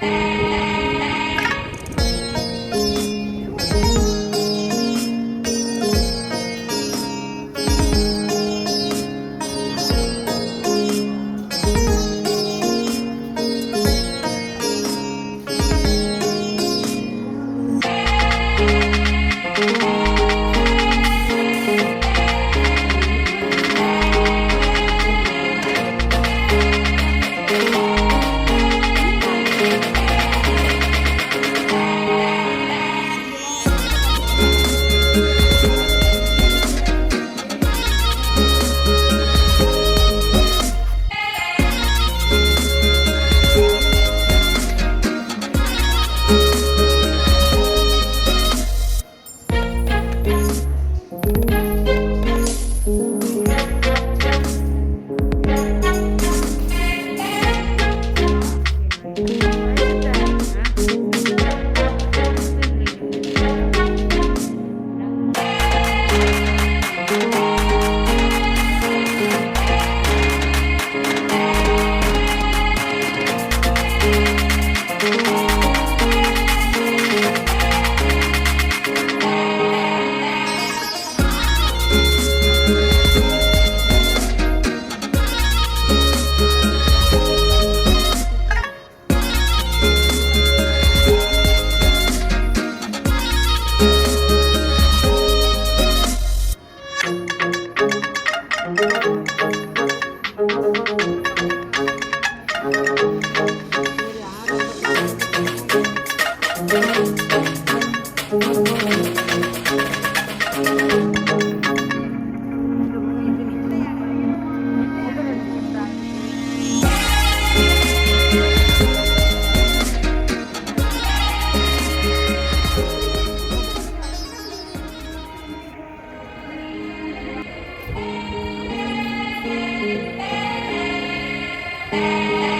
Thank. thank you Música